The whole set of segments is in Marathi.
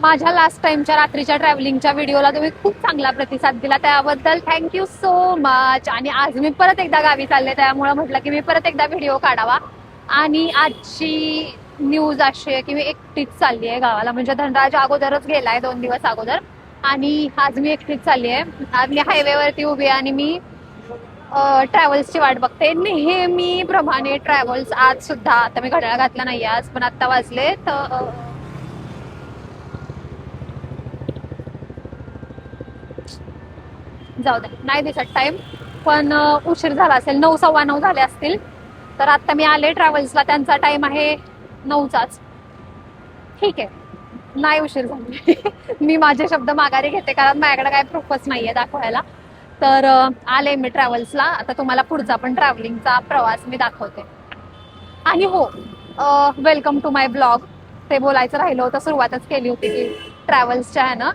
माझ्या लास्ट टाइमच्या रात्रीच्या ट्रॅव्हलिंगच्या व्हिडिओला तुम्ही खूप चांगला प्रतिसाद दिला. त्याबद्दल थँक्यू सो मच आणि आज मी परत एकदा गावी चालले त्यामुळे म्हटलं की मी परत एकदा व्हिडिओ काढावा. आणि आजची न्यूज अशी आहे की मी एकटीच चालली आहे गावाला. म्हणजे धनराज अगोदरच गेलाय दोन दिवस अगोदर. आणि आज मी एकटीच चालली आहे. आज मी हायवेवरती उभी आहे आणि मी ट्रॅव्हल्सची वाट बघते. नेहमी प्रमाणे ट्रॅव्हल्स आज सुद्धा आता मी घड्याळ घातला नाही आज पण आत्ता वाजले तर जाऊ दे नाही दिसत टाइम पण उशीर झाला असेल नऊ सव्वा नऊ झाले असतील. तर आता मी आले ट्रॅव्हल्सला त्यांचा टाइम आहे नऊचाच. ठीक आहे. नाही उशीर झाले. मी माझे शब्द माघारी घेते कारण माझ्याकडे काय प्रूफच नाहीये दाखवायला. तर आले मी ट्रॅव्हल्सला आता तुम्हाला पुढचा पण ट्रॅव्हलिंगचा प्रवास मी दाखवते. आणि हो वेलकम टू माय ब्लॉग ते बोलायचं राहिलं होतं सुरुवातच केली होती की ट्रॅव्हल्सच्या आहे ना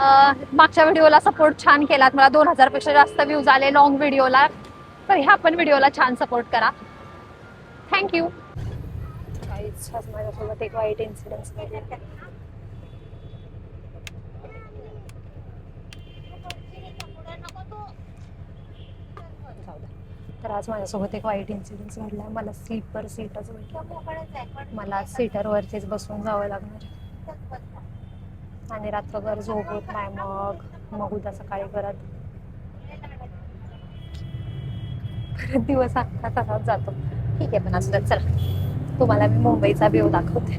मागच्या व्हिडिओला सपोर्ट छान केलात. मला दोन हजारपेक्षा जास्त व्ह्यूज आले लॉंग व्हिडिओला तर ह्या पण व्हिडिओला छान सपोर्ट करा. थँक्यू माझ्यासोबत एक वाईट इन्सिडन्स तर आज माझ्यासोबत एक वाईट इन्सिडन्स घडला मला स्लीपर सीटच भेटला मला सीटरवरतीच बसून जावं लागणार. आणि रात्रभर झोप होत नाही मग. मग उद्या सकाळी परत. परत दिवस अख्खा तसाच जातो. ठीक आहे पण असू द्या चला. तुम्हाला मी मुंबईचा व्यू दाखवते.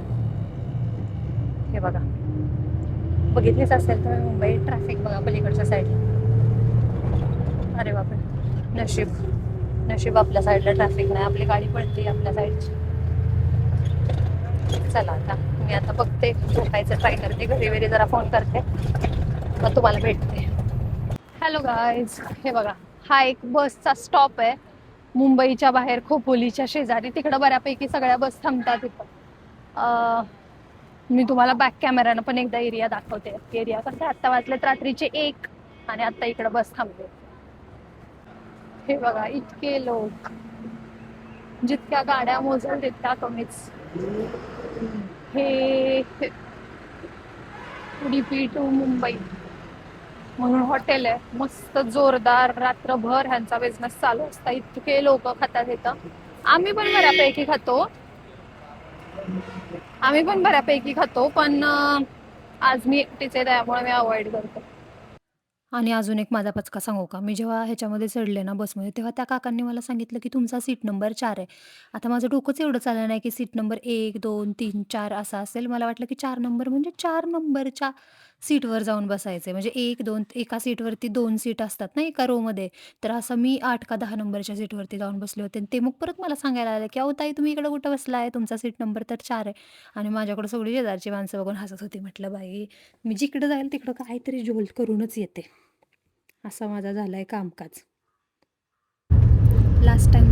हे बघा. बघितलीच असेल तर मुंबई ट्रॅफिक बघा पलीकडच्या साईडला अरे बापरे. नशीब. नशीब आपल्या साईडला ट्रॅफिक नाही. आपली गाडी पडते आपल्या साईडची चला आता. मी आता बघते झोपायचं ट्राय करते घरी वगैरे जरा फोन करते. मग तुम्हाला भेटते. हॅलो गाईज हे बघा हा एक बसचा स्टॉप आहे. मुंबईच्या बाहेर खोपोलीच्या शेजारी. तिकडं बऱ्यापैकी सगळ्या बस थांबतात इथं. मी तुम्हाला बॅक कॅमेरानं पण एकदा एरिया दाखवते. एरिया कसं आहे, आत्ता वाजलेत रात्रीचे एक आणि आता इकडं बस थांबते हे बघा इतके लोक. जितक्या गाड्या मोजल तितक्या कमीच. हे उडीपी टू मुंबई. म्हणून हॉटेल आहे. मस्त जोरदार रात्रभर ह्यांचा बिझनेस चालू असता. इतके लोक खातात इथं. आम्ही पण बऱ्यापैकी खातो. आम्ही पण बऱ्यापैकी खातो. पण आज मी एकटीच आहे त्यामुळे मी अवॉइड करतो. आणि अजून एक माझा पचका सांगू का? मी जेव्हा ह्याच्यामध्ये चढले ना बसमध्ये तेव्हा त्या काकांनी मला सांगितलं की तुमचा सीट नंबर चार आहे. आता माझं डोकंच एवढं चाललं नाही की सीट नंबर एक दोन तीन चार असा असेल. मला वाटलं की चार नंबर म्हणजे चार नंबरच्या सीटवर जाऊन बसायचे. म्हणजे एक दोन एका सीटवरती दोन सीट असतात ना एका रोमध्ये तर असं मी आठ का दहा नंबरच्या सीटवरती जाऊन बसले होते. आणि ते मग परत मला सांगायला आलं की अहो ताई तुम्ही इकडं कुठं बसलाय? तुमचा सीट नंबर तर चार आहे. आणि माझ्याकडं सगळी शेजारची माणसं बघून हसत होती. म्हटलं बाई मी जिकडं जाईल तिकडं काहीतरी झोल करूनच येते. असा माझा झालाय कामकाज. Last time